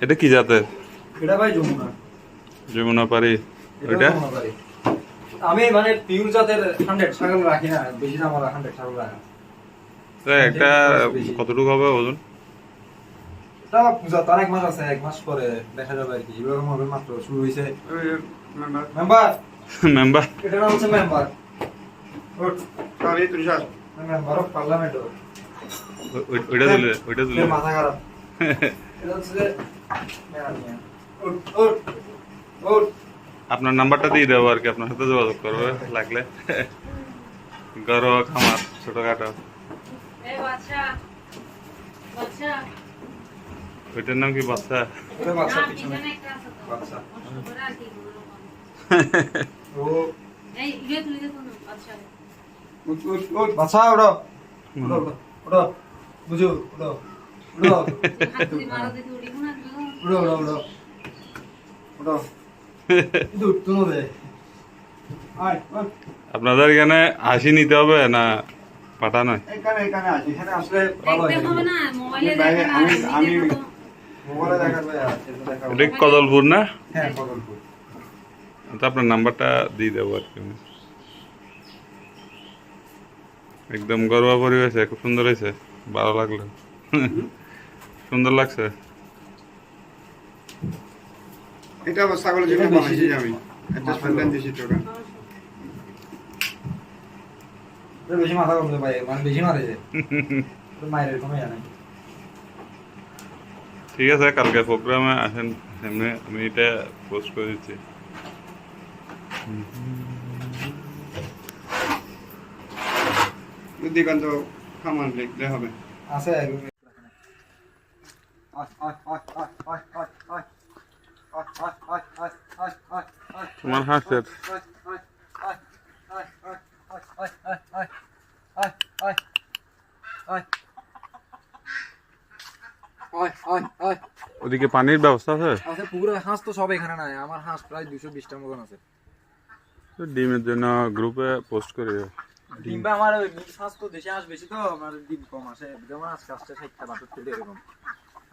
এটা কি জাতের? এটা ভাই যমুনা। যমুনা পারি ওইটা? আমি মানে পিউর জাতের হান্ড্রেড ছাগল রাখি না বেশি দাম ওরা হান্ড্রেড ছাগল রাখা তো একটা কতটুকু হবে ওজন? এটা পূজা তার এক মাস আছে এক মাস পরে দেখা যাবে আর কি। এরকম হবে মাত্র শুরু মেম্বার মেম্বার এটা নাম হচ্ছে মেম্বার অফ পার্লামেন্ট দিলে দিলে। মাথা খারাপ। এটা হচ্ছে আপনার নাম্বারটা দিয়ে দেবো আর কি আপনার সাথে যোগাযোগ করবে লাগলে গরম খামার ছোটখাটো ওইটার নাম কি বাচ্চা বাচ্চা ওটা ওটা বুঝো ওটা ওটা কিন্তু উঠতো। আপনাদের এখানে হাসি নিতে হবে না পাঠা নয়? এখানে এখানে আছি এখানে আসলে ভালো হবে না, মোবাইলে আমি- আমি- আমি আমি- দেখব। মোবাইলে দেখাবে আর এটা দেখাবো। এটা কদলপুর না? হ্যাঁ তো আপনার নাম্বারটা দিয়ে দেবো আর কি। একদম ঘরোয়া পরিবেশে খুব সুন্দর হয়েছে ভালো লাগল। সুন্দর লাগছে। এটা আবার জন্য বানাইছি আমি। একটা সন্তান দিছি টোকা বেশি মাথা গরম ভাই মানে বেশি মারে যায় মায়ের এরকমই জানে ঠিক আছে কালকে প্রোগ্রামে আসেন সামনে আমি এটা পোস্ট করে দিচ্ছি। দিগন্ত খামান লিখলে হবে। আছে আয় আয় আয় আয় আয়। তোমার হাঁসের ওদিকে পানির ব্যবস্থা আছে? আচ্ছা পুকুরে হাঁস তো সব এখানে নাই। আমার হাঁস প্রায় দুশো বিশটার মতন আছে। ডিমের জন্য গ্রুপে পোস্ট করে দিও। ডিমটা আমার ওই মিক্স হাঁস তো দেশি হাঁস বেশি তো আমার ডিম কম আসে। যেমন আজকে আসছে ষাটটা বাষট্টি এরকম।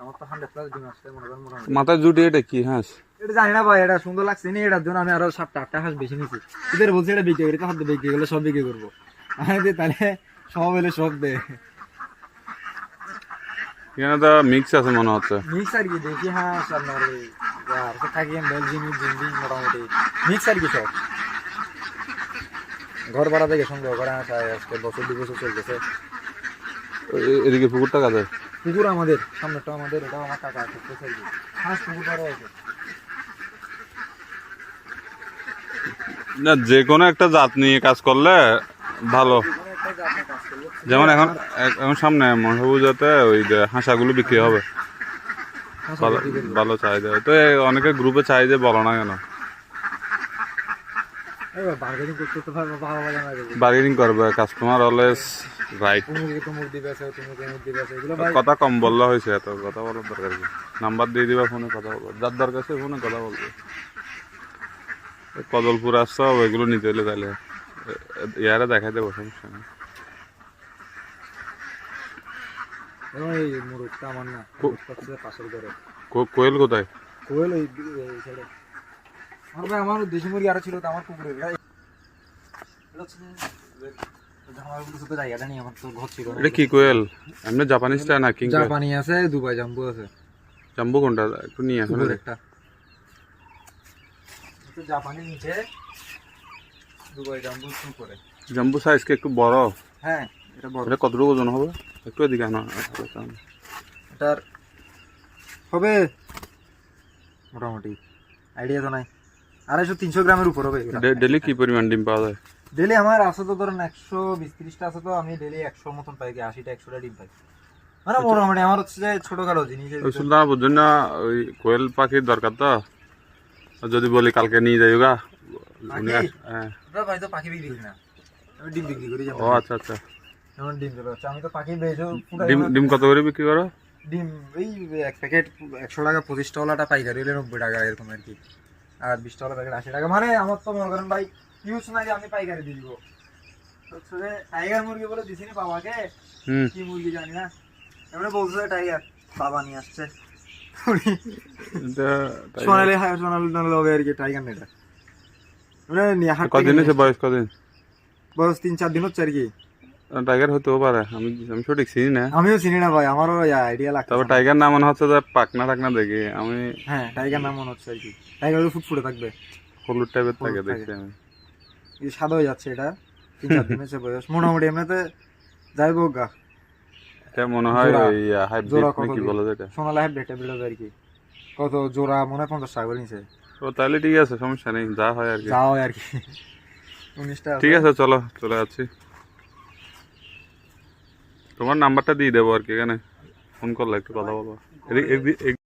আমার তো হান্ড্রেড প্লাস ডিম আসছে মনে করেন মাথায় জুটি এটা কি হাঁস? এটা জানি না ভাই এটা সুন্দর লাগছে নি এটার জন্য আমি আরও সাতটা আটটা হাঁস বেশি নিছি। এদের বলছে এটা বিক্রি করে খাদ্য বিক্রি করলে সব বিক্রি করব। আমি তাহলে সব এলে সব দে। এখানে তো মিক্স আছে মনে হচ্ছে। মিক্স আর কি দেখি হাঁস আপনার আর তো থাকি বেলজিং জিন্দিং মোটামুটি। মিক্স আর কি সব। ঘর ভাড়া থেকে সংগ্রহ করে আসা আজকে বছর দু বছর চলতেছে। এদিকে পুকুরটা কাদের? পুকুর আমাদের সামনেটা আমাদের এটাও আমার কাকা করতেছে হাঁস পুকুর ভাড়া আছে। না যে কোনো একটা জাত নিয়ে কাজ করলে ভালো। মানে। যেমন এখন এখন সামনে মহাপুজাতে ওই যে হাঁসাগুলো বিক্রি হবে। ভালো ভালো চাহিদা তো অনেকে গ্রুপে যে বলো না কেন? বার্গেনিং করবে কাস্টমার অলওয়েজ রাইট কথা কম বললে হয়েছে, এত কথা বলার দরকার নাম্বার দিয়ে দিবা ফোনে কথা বলব। যার দরকার সে ফোনে কথা বলবে। কদলপুর আসছ ওইগুলো নিতে হলে তাহলে ইয়ারা দেখা দেবো সমস্যা নেই। আমার এটা কি কোয়েল? এমনি না জাপানি আছে দুবাই জাম্বু আছে। জাম্বু কোনটা? একটু নিয়ে আসলে একটা একটা জাপানি নিচে দুবাই জাম্বু উপরে জাম্বু সাইজ কি একটু বড়? হ্যাঁ এটা বড়। এটা কতটুকু ওজন হবে? একটু এদিকে আনো এটার হবে মোটামুটি আইডিয়া তো নাই। আড়াইশো তিনশো গ্রামের উপর হবে ডেলি কি পরিমাণ ডিম পাওয়া যায়? ডেলি আমার আছে তো ধরেন একশো বিশ ত্রিশটা আছে তো আমি ডেলি একশো মতন পাই কি আশিটা একশোটা ডিম পাই। মানে মোটামুটি আমার হচ্ছে যে ছোটখাটো জিনিসের ওই ভিতর- সুলতানা ওই কোয়েল পাখির দরকার তো? যদি বলি কালকে নিয়ে যাই গা উনি পাখি? আস- ভাই তো পাখি বিক্রি না। আমি ডিম বিক্রি করি যেমন ও আচ্ছা আচ্ছা। যেমন ডিম চলে যাচ্ছে আমি তো পাখি ডিম ডিম কত করে বিক্রি করো? ডিম এই এক প্যাকেট একশো টাকা পঁচিশ টাকাটা পাইকারি হলে নব্বই টাকা এরকম আর কি। আর বিশ টাকা প্যাকেট আশি টাকা। মানে আমার তো মনে করেন ভাই ইউজ না যে আমি পাইকারি দিয়ে দিব। টাইগার মুরগি বলে দিছি না বাবাকে কি মুরগি জানি না। এমনি বলছে টাইগার বাবা নিয়ে আসছে। সোনালি সোনালি আর কি টাইগার কদিন হয়েছে বয়স কদিন বয়স তিন চার দিন হচ্ছে আর কি টাইগার হতেও পারে আমি আমি সঠিক চিনি না আমিও চিনি না ভাই আমারও আইডিয়া লাগছে তবে টাইগার না মনে হচ্ছে যে পাকনা টাকনা দেখি আমি হ্যাঁ টাইগার নাম মনে হচ্ছে আর কি টাইগার ফুটফুটে থাকবে হলুদ টাইপের থাকে দেখছি আমি সাদা হয়ে যাচ্ছে এটা তিন চার দিন হচ্ছে বয়স মোটামুটি এমনিতে যাইব গা এটা মনে হয় জোড়া- ওই হাইব্রিড জোড়া কত কি দিয়ে? বলে যেটা? সোনালি হাইব্রিড এটা বিড়াবে আর কি। কত জোড়া মনে হয় পঞ্চাশ টাকা করে নিছে। ও তাহলে ঠিক আছে সমস্যা নেই যা হয় আর কি। যাও আর কি। উনিশটা ঠিক আছে। চলো চলে যাচ্ছি। তোমার নাম্বারটা দিয়ে দেবো আর কি এখানে। ফোন করলে একটু কথা বলব। এদিক- এদিক-